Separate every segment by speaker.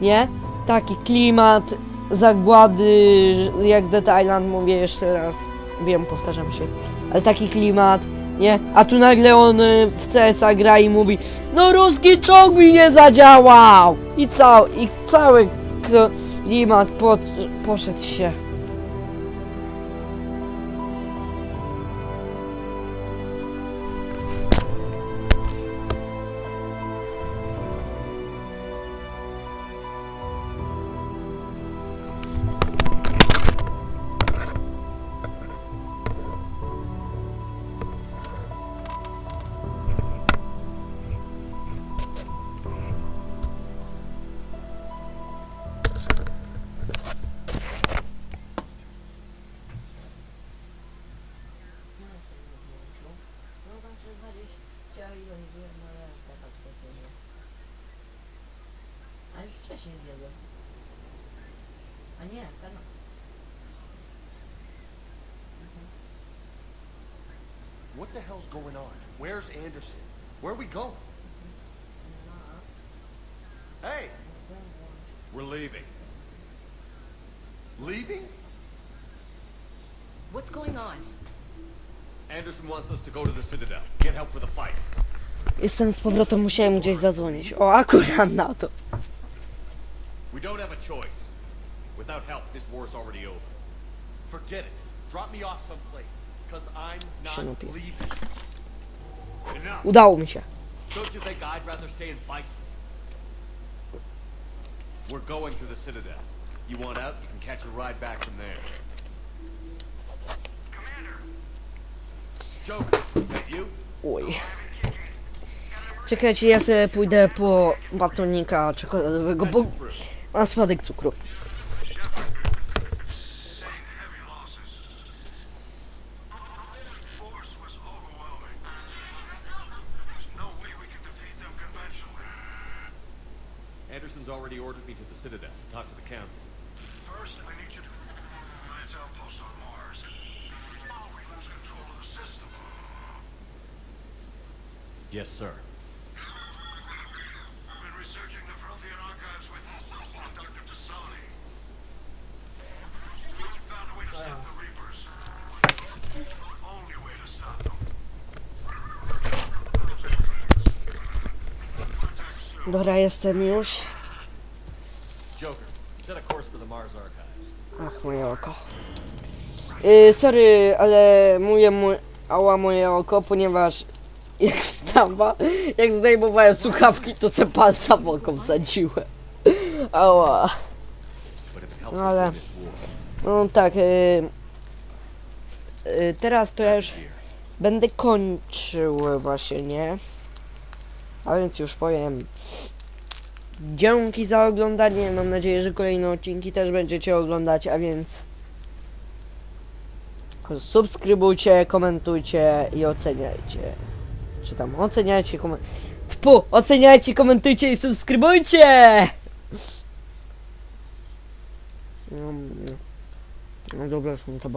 Speaker 1: nie? Taki klimat, zagłady, jak Dead Island, mówię jeszcze raz. Wiem, powtarzam się. Ale taki klimat, nie? A tu nagle on y, w CS-a gra i mówi No ruski czołg mi nie zadziałał! I cały, i cały klimat pod, poszedł się.
Speaker 2: A już wcześniej zjadłem. A nie, kanał.
Speaker 3: What the hell's going on? Where's Anderson? Where are we going? Hey,
Speaker 4: We're leaving.
Speaker 3: leaving?
Speaker 5: What's going on?
Speaker 4: Anderson wants us to go to the Citadel. Get help for the fight.
Speaker 1: Jestem z powrotem, musiałem gdzieś zadzwonić. O, akurat na to.
Speaker 4: We don't have a choice. Without help, this war's already over.
Speaker 3: Forget it. Drop me off someplace, because I'm not leaving.
Speaker 4: Enough.
Speaker 1: Udało mi się.
Speaker 4: Don't you think I'd rather stay and fight? We're going to the Citadel. You want out, you can catch a ride back from there. Joker, that you?
Speaker 1: Czekajcie, ja sobie pójdę po batonika czekoladowego, bo mam spadek cukru.
Speaker 4: Anderson's already ordered me to the Citadel to talk to the Council.
Speaker 6: First, I need you to Lance outpost on Mars. We lose control of the system.
Speaker 4: Yes, sir.
Speaker 1: Dobra, jestem już. Ach, moje oko. Yy, sorry, ale mówię mu, ała moje oko, ponieważ jak wstawa, jak zdejmowałem słuchawki, to se palca w oko wsadziłem. Ała. No ale- No tak, yy, yy, teraz to ja już będę kończył właśnie, nie? A więc już powiem. Dzięki za oglądanie. Mam nadzieję, że kolejne odcinki też będziecie oglądać, a więc subskrybujcie, komentujcie i oceniajcie. Czy tam oceniajcie, koment... Pu, oceniajcie, komentujcie i subskrybujcie! No, no. dobra, są to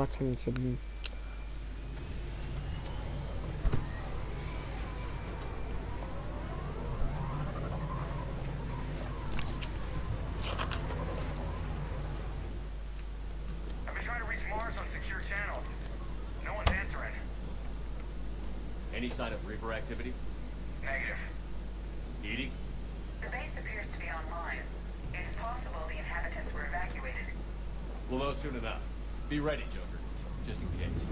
Speaker 4: Any sign of Reaper activity?
Speaker 6: Negative.
Speaker 4: Eating?
Speaker 7: The base appears to be online. It's possible the inhabitants were evacuated.
Speaker 4: We'll know soon enough. Be ready, Joker. Just in case.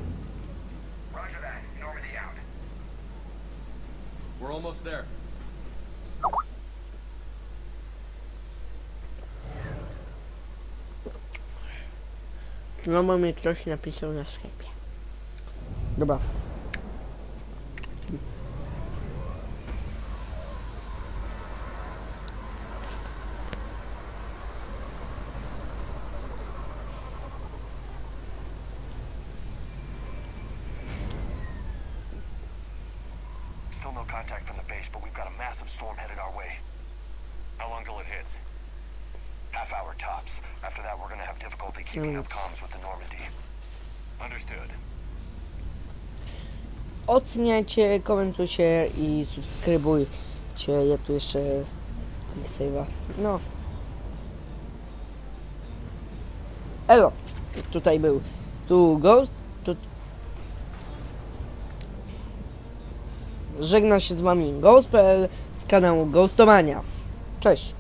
Speaker 6: Roger that. Normandy out.
Speaker 4: We're almost there.
Speaker 1: No bo mi ktoś napisał na sklepie. Dobra.
Speaker 6: Still no contact from the base, but we've got a massive storm headed our way.
Speaker 4: How long till it hits?
Speaker 6: Half hour tops. After that, we're gonna have difficulty keeping up comms with the Normandy.
Speaker 4: Understood.
Speaker 1: oceniajcie, komentujcie i subskrybujcie. Ja tu jeszcze save'a. No. Elo. Tutaj był. Tu Ghost. Tu... Żegna się z wami Ghost.pl z kanału Ghostomania. Cześć.